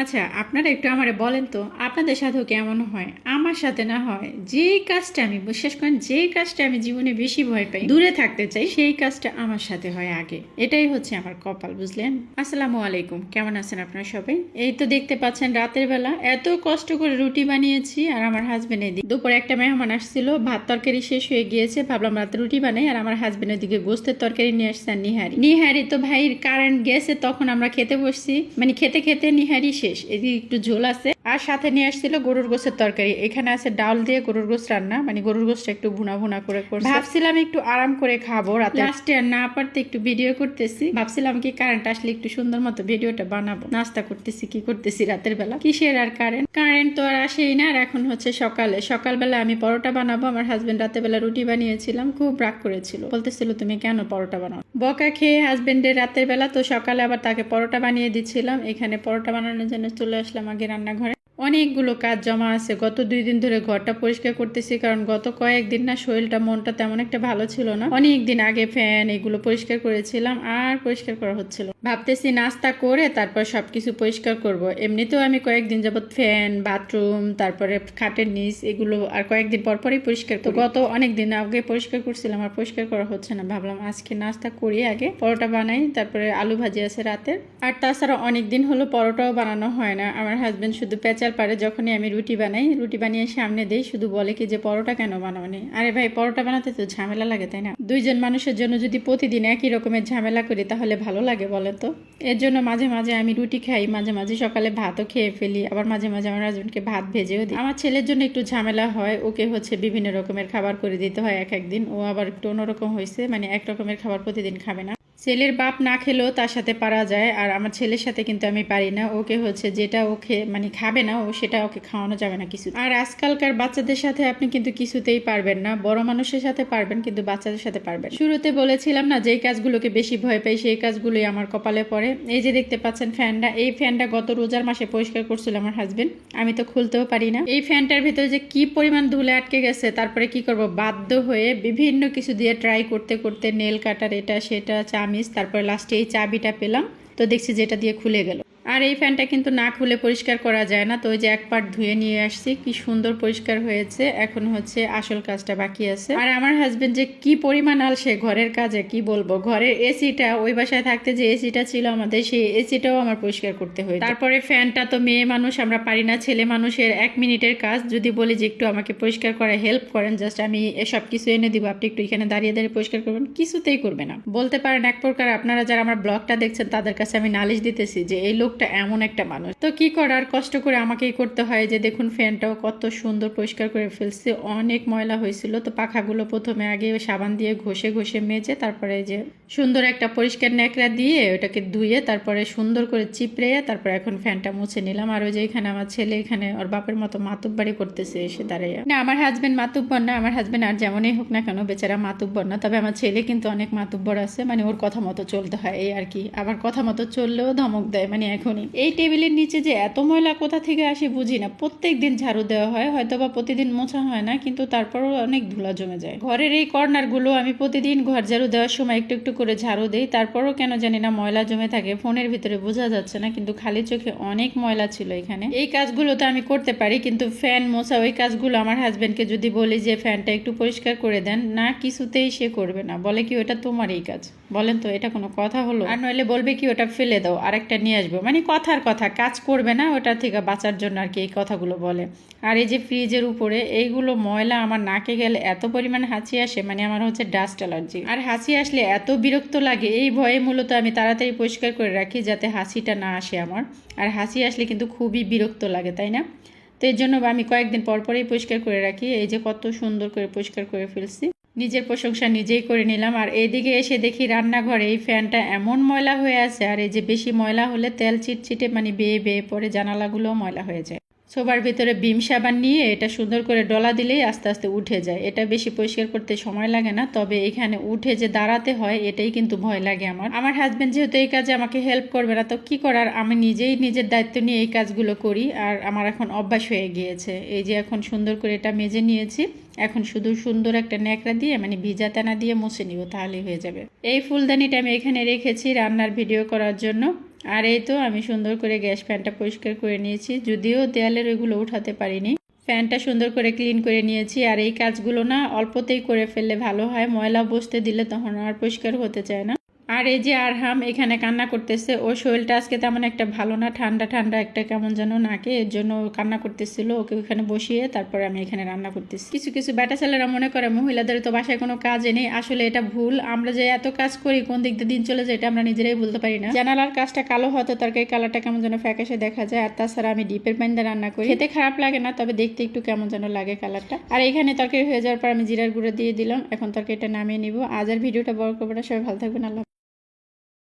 আচ্ছা আপনারা একটু আমারে বলেন তো, আপনাদের সাথেও কেমন হয়? আমার সাথে না হয়, যে কাজটা আমি, বিশ্বাস করেন, যে কাজটা আমি জীবনে বেশি ভয় পাই, দূরে থাকতে চাই, সেই কাজটা আমার সাথে হয় আগে। এটাই হচ্ছে আমার কপাল, বুঝলেন? আসসালামু আলাইকুম, কেমন আছেন আপনারা সবাই? এই তো দেখতে পাচ্ছেন রাতের বেলা, এত কষ্ট করে রুটি বানিয়েছি, আর আমার হাজবেন্ড এদিকে, দুপুরে একটা মেহমান আসছিল, ভাত তরকারি শেষ হয়ে গিয়েছে, ভাবলাম রাতে রুটি বানাই, আর আমার হাজবেন্ড এদিকে গোস্তের তরকারি নিয়ে আসছে, আর নিহারি। নিহারি তো ভাইয়ের কারেন্ট গেছে, তখন আমরা খেতে বসছি মানে খেতে খেতে নিহারি শেষ এদিকে একটু ঝোল আছে। আর সাথে নিয়ে আসছিল গরুর গোস্তের তরকারি। এখানে আছে ডাল দিয়ে গরুর গোস্ত রান্না মানে গরুর গোস্ত একটু ভুনা ভুনা করে করছি। ভাবছিলাম একটু আরাম করে খাব রাতে। লাস্টে আর না পারতে একটু ভিডিও করতেছি। ভাবছিলাম কি কারেন্ট আসলে একটু সুন্দর মতো ভিডিওটা বানাবো। নাস্তা করতেছি কি করতেছি রাতের বেলা? কিসের আর কারেন্ট কারেন্ট তো আর আসেই না আর এখন হচ্ছে সকালে। সকালবেলা আমি পরোটা বানাবো। আমার হাজবেন্ড রাতের বেলা রুটি বানিয়েছিলাম খুব রাগ করেছিল। বলতেছিল তুমি কেন পরোটা বানাও? বকা খেয়ে হাজবেন্ডের রাতের বেলা তো সকালে আবার তাকে পরোটা বানিয়ে দিচ্ছিলাম। এখানে পরোটা বানানোর জন্য চলে আসলাম আগে রান্নাঘরে। অনেকগুলো কাজ জমা আছে। গত দুই দিন ধরে ঘরটা পরিষ্কার করতেছি কারণ গত কয়েকদিন না শরীরটা, মনটা তেমন একটা ভালো ছিল না। অনেক দিন আগে ফ্যান এগুলো পরিষ্কার করেছিলাম, আর পরিষ্কার করা হচ্ছিল ভাবতেছি নাস্তা করে তারপর সবকিছু পরিষ্কার করব। এমনিতেও আমি কয়েকদিন যাবত ফ্যান, বাথরুম, তারপরে খাটের নিচ এগুলো আর কয়েকদিন পর পরই পরিষ্কার তো গত অনেক দিন আগে পরিষ্কার করছিলাম, আর পরিষ্কার করা হচ্ছে না। ভাবলাম আজকে নাস্তা করি আগে, পরোটা বানাই, তারপরে আলু ভাজি আছে রাতের। আর তাছাড়া অনেক দিন হলো পরোটাও বানানো হয় না। আমার হাজবেন্ড শুধু পেঁচাল পারে যখনই আমি রুটি বানাই, রুটি বানিয়ে সামনে দেই, শুধু বলে কি যে, পরোটা কেন বানাওনি? আরে ভাই, পরোটা বানাতে তো ঝামেলা লাগে, তাই না? দুইজন মানুষের জন্য যদি প্রতিদিন একই রকমের ঝামেলা করি, তাহলে ভালো লাগে, বলেন তো? এর জন্য মাঝে মাঝে আমি রুটি খাই, মাঝে মাঝে সকালে ভাতও খেয়ে ফেলি, আবার মাঝে মাঝে আমার হাজবেন্ডকে ভাত ভেজেও দিই। আমার ছেলের জন্য একটু ঝামেলা হয়, ওকে হচ্ছে বিভিন্ন রকমের খাবার করে দিতে হয় এক একদিন, ও আবার একটু অন্যরকম হয়েছে মানে এক রকমের খাবার প্রতিদিন খাবে না। ছেলের বাপ না খেলেও তার সাথে পারা যায়, আর আমার ছেলের সাথে কিন্তু আমি পারি না। ওকে হচ্ছে যেটা ওকে মানে খাবে না, ও সেটা ওকে খাওয়ানো যাবে না কিছু। আর আজকালকার বাচ্চাদের সাথে আপনি কিন্তু কিছুতেই পারবেন না। বড় মানুষের সাথে পারবেন, কিন্তু বাচ্চাদের সাথে পারবেন শুরুতে বলেছিলাম না, যেই কাজগুলোকে বেশি ভয় পাই, সেই কাজগুলোই আমার কপালে পড়ে। এই যে দেখতে পাচ্ছেন ফ্যানটা, এই ফ্যানটা গত রোজার মাসে পরিষ্কার করছিল আমার হাজবেন্ড আমি তো খুলতেও পারি না। এই ফ্যানটার ভিতরে যে কি পরিমাণ ধুলে আটকে গেছে, তারপরে কি করব? বাধ্য হয়ে বিভিন্ন কিছু দিয়ে ট্রাই করতে করতে নেল কাটার এটা, সেটা চামিচ তারপরে লাস্টে এই চাবিটা পেলাম। তো দেখছি যেটা দিয়ে খুলে গেল। আর এই ফ্যানটা কিন্তু না খুলে পরিষ্কার করা যায় না। তো ওই যে এক পার্ট ধুয়ে নিয়ে আসছি, কি সুন্দর পরিষ্কার হয়েছে। এখন হচ্ছে আসল কাজটা বাকি আছে। আর আমার হাজবেন্ড যে কি পরিমাণ আলসে ঘরের কাজে কি বলব? ঘরের এসিটা ওই বাসায় থাকতে যে এসিটা ছিল আমাদের, সেই এসিটাও আমার পরিষ্কার করতে হয় তারপরে ফ্যানটা তো মেয়ে মানুষ, আমরা পারি না ছেলে মানুষের এক মিনিটের কাজ। যদি বলি যে একটু আমাকে পরিষ্কার করে হেল্প করেন জাস্ট আমি এসব কিছু এনে দিব। আপনি একটু এখানে দাঁড়িয়ে দাঁড়িয়ে পরিষ্কার করবেন, কিছুতেই করবে না। বলতে পারেন এক প্রকার আপনারা যারা আমার ব্লগটা দেখছেন, তাদের কাছে আমি নালিশ দিতেছি যে এই লোকটা এমন একটা মানুষ। তো কি করার? কষ্ট করে আমাকেই করতে হয় যে, দেখুন ফ্যানটাও কত সুন্দর পরিষ্কার করে ফেলছে। অনেক ময়লা হয়েছিল। তো পাখাগুলো প্রথমে আগে সাবান দিয়ে ঘষে ঘষে মেজে, তারপরে যে সুন্দর একটা পরিষ্কার ন্যাকড়া দিয়ে ওটাকে ধুয়ে, তারপরে সুন্দর করে চিপড়ে, তারপরে এখন ফ্যানটা মুছে নিলাম। আর ওই যে এখানে আমার ছেলে, এখানে ওর বাপের মতো মাতুব্বাড়ি করতেছে, এসে দাঁড়িয়ে না, আমার হাজবেন্ড মাতুব্বর না। আমার হাজবেন্ড আর যেমনই হোক না কেন, বেচারা মাতুব্বর না। তবে আমার ছেলে কিন্তু অনেক মাতুব্বর আছে। মানে ওর কথা মতো চলতে হয়, এই আর কি। আবার কথা মতো চললেও ধমক দেয়। মানে এখনই এই টেবিলের নিচে যে এত ময়লা কোথা থেকে আসে বুঝি না। প্রত্যেক দিন ঝাড়ু দেওয়া হয়, হয়তো বা প্রতিদিন মোছা হয় না, কিন্তু তারপরও অনেক ধুলা জমে যায়। ঘরের এই কর্নারগুলো আমি প্রতিদিন ঘর ঝাড়ু দেওয়ার সময় একটু একটু করে ঝাড়ু দিই, তারপরও কেন জানি না ময়লা জমে থাকে, ফোনের ভিতরে বোঝা যাচ্ছে না, কিন্তু খালি চোখে অনেক ময়লা ছিল এখানে। এই কাজগুলো তো আমি করতে পারি, কিন্তু ফ্যান মোছা, ওই কাজগুলো আমার হাজবেন্ডকে যদি বলি যে, ফ্যানটা একটু পরিষ্কার করে দেন। না, কিছুতেই সে করবে না। বলে কি ওটা তোমারই কাজ? বলেন তো, এটা কোনো কথা হলো? আর নইলে বলবে কি, ওটা ফেলে দাও, আরেকটা নিয়ে আসব। মানে কথার কথা, কাজ করবে না, ওটা থেকে বাঁচার জন্য আর কি এই কথাগুলো বলে। আর এই যে ফ্রিজের উপরে, এইগুলো ময়লা আমার নাকে গেলে এত পরিমাণ হাঁচি আসে মানে আমার হচ্ছে ডাস্ট অ্যালার্জি। আর হাঁচি আসলে এত বিরক্ত লাগে, এই ভয়ে মূলত আমি তাড়াতাড়ি পরিষ্কার করে রাখি যাতে হাসিটা না আসে আমার। আর হাসি আসলে কিন্তু খুবই বিরক্ত লাগে, তাই না? তো এর জন্য আমি কয়েকদিন পর পরেই পরিষ্কার করে রাখি, এই যে কত সুন্দর করে পরিষ্কার করে ফেলছি। নিজের প্রশংসা নিজেই করে নিলাম। আর এদিকে এসে দেখি রান্নাঘরে এই ফ্যানটা এমন ময়লা হয়ে আছে, আর এই যে বেশি ময়লা হলে তেল চিটচিটে মানে বেয়ে বেয়ে পরে জানালাগুলোও ময়লা হয়ে যায়। সোবার ভিতরে বিম সাবান নিয়ে এটা সুন্দর করে ডলা দিলেই আস্তে আস্তে উঠে যায়। এটা বেশি পরিষ্কার করতে সময় লাগে না, তবে এখানে উঠে যে দাঁড়াতে হয়, এটাই কিন্তু ভয় লাগে আমার। আমার হাজব্যান্ড যেহেতু এই কাজে আমাকে হেল্প করবে না, তো কি করার? আমি নিজেই নিজের দায়িত্ব নিয়ে এই কাজগুলো করি আর আমার এখন অভ্যাস হয়ে গিয়েছে। এই যে এখন সুন্দর করে এটা মেজে নিয়েছি, এখন শুধু সুন্দর একটা ন্যাকড়া দিয়ে মানে ভিজা টানা দিয়ে মুছে নিব, তাহলেই হয়ে যাবে। এই ফুলদানিটা আমি এখানে রেখেছি রান্নার ভিডিও করার জন্য। আর এই তো আমি সুন্দর করে গ্যাস ফ্যানটা পরিষ্কার করে নিয়েছি। যদিও দেয়ালের ওইগুলো উঠাতে পারিনি। ফ্যানটা সুন্দর করে ক্লিন করে নিয়েছি। আর এই কাজগুলো না অল্পতেই করে ফেললে ভালো হয়। ময়লা বসতে দিলে তখন আর পরিষ্কার হতে চায় না। আর এই যে আরহাম এখানে কান্না করতেছে, ওর শরীরটা আজকে তেমন একটা ভালো না, ঠান্ডা ঠান্ডা একটা কেমন যেন নাকে, এর জন্য ও কান্না করতেছিল। ওকে ওখানে বসিয়ে তারপরে আমি এখানে রান্না করতেছি। কিছু কিছু ব্যাটা ছেলেরা মনে করে, মহিলাদের তো বাসায় কোনো কাজে নেই। আসলে এটা ভুল। আমরা যে এত কাজ করি, কোন দিক দিয়ে দিন চলে যায়, এটা আমরা নিজেরাই বলতে পারি না। জানালার কাজটা কালো হয়তো তরকারি কালারটা কেমন যেন ফ্যাকাশে দেখা যায়। আর তাছাড়া আমি ডিপের প্যান দিয়ে রান্না করি। খেতে খারাপ লাগে না, তবে দেখতে একটু কেমন যেন লাগে কালারটা। আর এখানে তরকারি হয়ে যাওয়ার পর আমি জিরার গুঁড়ো দিয়ে দিলাম। এখন তরকারিটা নামিয়ে নিব। আজ আর ভিডিওটা বড় করব সবাই ভালো থাকবেন। আল্লাহ